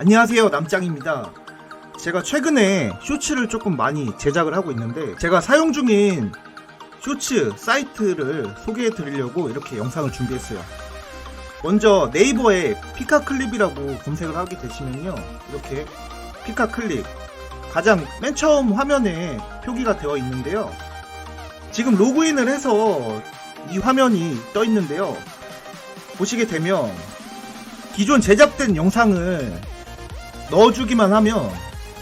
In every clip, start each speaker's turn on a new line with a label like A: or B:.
A: 안녕하세요 남짱입니다. 제가 최근에 쇼츠를 조금 많이 제작을 하고 있는데 제가 사용 중인 쇼츠 사이트를 소개해 드리려고 이렇게 영상을 준비했어요. 먼저 네이버에 피카클립이라고 검색을 하게 되시면요 이렇게 피카클립 가장 맨 처음 화면에 표기가 되어 있는데요. 지금 로그인을 해서 이 화면이 떠 있는데요. 보시게 되면 기존 제작된 영상을 넣어주기만 하면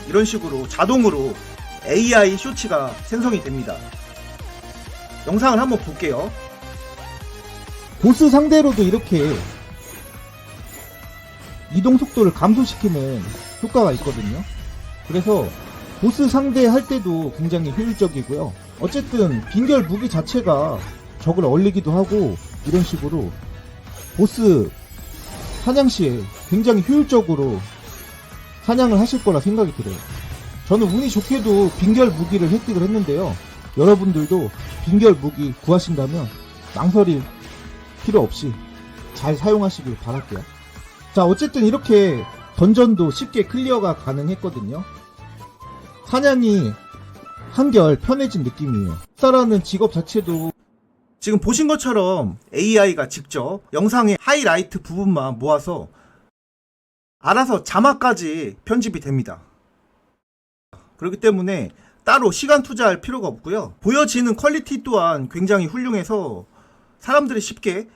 A: 이런 식으로 자동으로 AI 쇼츠가 생성이 됩니다. 영상을 한번 볼게요.
B: 보스 상대로도 이렇게 이동 속도를 감소시키는 효과가 있거든요. 그래서 보스 상대할 때도 굉장히 효율적이고요. 어쨌든 빈결 무기 자체가 적을 얼리기도 하고 이런 식으로 보스 사냥 시에 굉장히 효율적으로 사냥을 하실 거라 생각이 들어요. 저는 운이 좋게도 빈결 무기를 획득을 했는데요. 여러분들도 빈결 무기 구하신다면 망설일 필요 없이 잘 사용하시길 바랄게요. 자, 어쨌든 이렇게 던전도 쉽게 클리어가 가능했거든요. 사냥이 한결 편해진 느낌이에요. 사라는 직업 자체도
A: 지금 보신 것처럼 AI가 직접 영상의 하이라이트 부분만 모아서 알아서 자막까지 편집이 됩니다. 그렇기 때문에 따로 시간 투자할 필요가 없고요. 보여지는 퀄리티 또한 굉장히 훌륭해서 사람들이 쉽게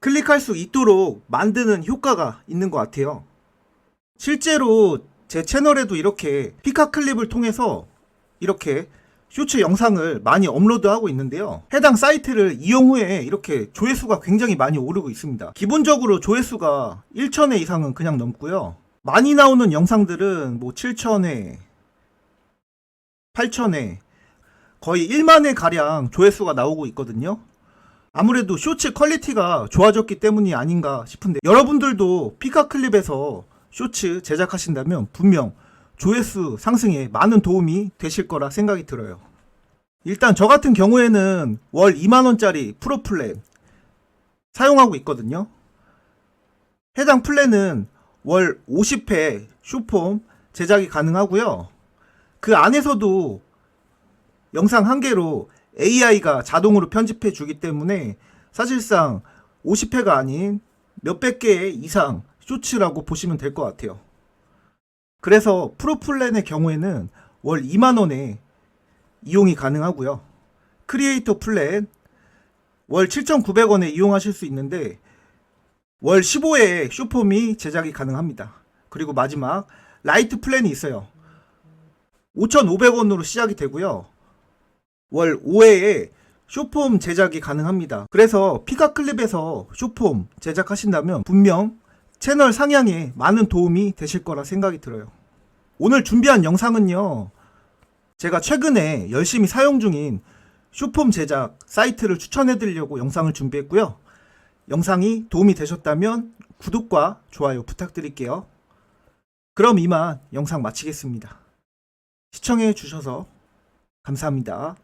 A: 클릭할 수 있도록 만드는 효과가 있는 것 같아요. 실제로 제 채널에도 이렇게 피카 클립을 통해서 이렇게 쇼츠 영상을 많이 업로드하고 있는데요. 해당 사이트를 이용 후에 이렇게 조회수가 굉장히 많이 오르고 있습니다. 기본적으로 조회수가 1,000회 이상은 그냥 넘고요. 많이 나오는 영상들은 뭐 7,000회, 8,000회, 거의 1만회 가량 조회수가 나오고 있거든요. 아무래도 쇼츠 퀄리티가 좋아졌기 때문이 아닌가 싶은데 여러분들도 피카 클립에서 쇼츠 제작하신다면 분명 조회수 상승에 많은 도움이 되실 거라 생각이 들어요. 일단 저 같은 경우에는 월 2만원짜리 프로 플랜 사용하고 있거든요. 해당 플랜은 월 50회 쇼폼 제작이 가능하고요. 그 안에서도 영상 한 개로 AI가 자동으로 편집해 주기 때문에 사실상 50회가 아닌 몇백 개 이상 쇼츠라고 보시면 될 것 같아요. 그래서 프로 플랜의 경우에는 월 2만원에 이용이 가능하고요. 크리에이터 플랜 월 7,900원에 이용하실 수 있는데 월 15회에 쇼폼이 제작이 가능합니다. 그리고 마지막 라이트 플랜이 있어요. 5,500원으로 시작이 되고요. 월 5회에 쇼폼 제작이 가능합니다. 그래서 피카클립에서 쇼폼 제작하신다면 분명 채널 상향에 많은 도움이 되실 거라 생각이 들어요. 오늘 준비한 영상은요. 제가 최근에 열심히 사용 중인 쇼폼 제작 사이트를 추천해 드리려고 영상을 준비했고요. 영상이 도움이 되셨다면 구독과 좋아요 부탁드릴게요. 그럼 이만 영상 마치겠습니다. 시청해 주셔서 감사합니다.